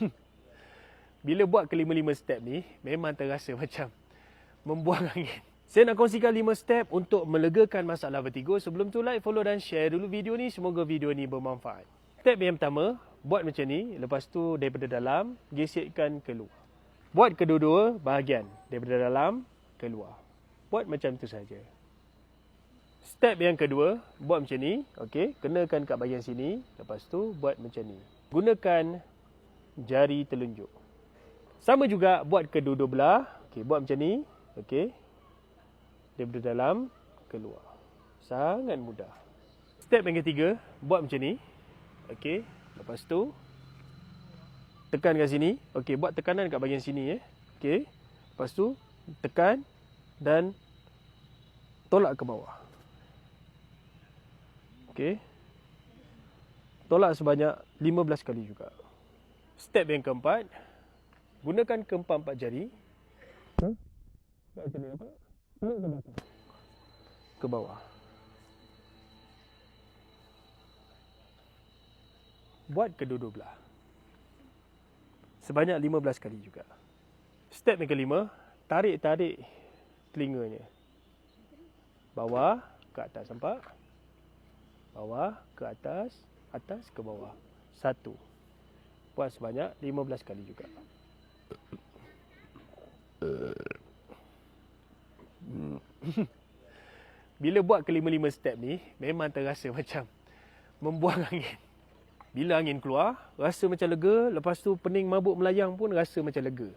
Bila buat kelima-lima step ni, memang terasa macam membuang angin. Saya nak kongsikan lima step untuk melegakan masalah vertigo. Sebelum tu like, follow dan share dulu video ni. Semoga video ni bermanfaat. Step yang pertama, buat macam ni. Lepas tu daripada dalam, gesekkan keluar. Buat kedua-dua bahagian. Daripada dalam, keluar. Buat macam tu saja. Step yang kedua, buat macam ni. Okey, kenakan kat bahagian sini. Lepas tu buat macam ni. Gunakan jari telunjuk. Sama juga buat kedua-dua belah. Okey, buat macam ni. Okey. Daripada dalam keluar. Sangat mudah. Step yang ketiga, buat macam ni. Okey. Lepas tu tekan kat sini. Okey, buat tekanan kat bahagian sini eh. Okey. Lepas tu tekan dan tolak ke bawah. Okey. Tolak sebanyak 15 kali juga. Step yang keempat, gunakan keempat empat jari. Huh? Ni nampak? Peluk ke belakang? Ke bawah. Buat kedua-dua belah. Sebanyak 15 kali juga. Step yang kelima, tarik-tarik telinganya. Bawah ke atas, nampak? Bawah ke atas, atas ke bawah. Satu. Buat sebanyak 15 kali juga. Bila buat kelima-lima step ni, memang terasa macam membuang angin. Bila angin keluar, rasa macam lega. Lepas tu pening mabuk melayang pun rasa macam lega.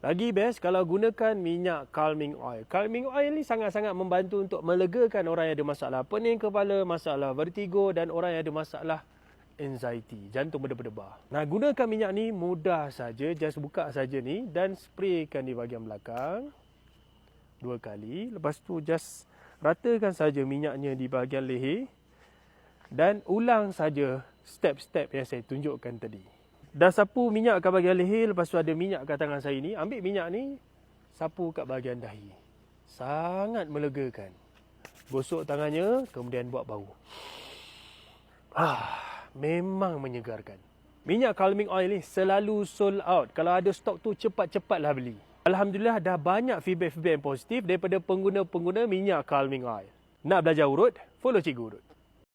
Lagi best kalau gunakan minyak calming oil. Calming oil ni sangat-sangat membantu untuk melegakan orang yang ada masalah pening kepala, masalah vertigo dan orang yang ada masalah anxiety, jantung berdebar-debar. Nah, gunakan minyak ni mudah saja, just buka saja ni dan spraykan di bahagian belakang dua kali. Lepas tu just ratakan saja minyaknya di bahagian leher dan ulang saja step-step yang saya tunjukkan tadi. Dah sapu minyak kat bahagian leher, lepas tu ada minyak kat tangan saya ni. Ambil minyak ni, sapu kat bahagian dahi. Sangat melegakan. Gosok tangannya, kemudian buat bau. Ah, memang menyegarkan. Minyak calming oil ni selalu sold out. Kalau ada stok tu cepat-cepatlah beli. Alhamdulillah dah banyak feedback-feedback yang positif daripada pengguna-pengguna minyak calming oil. Nak belajar urut? Follow Cikgu Urut.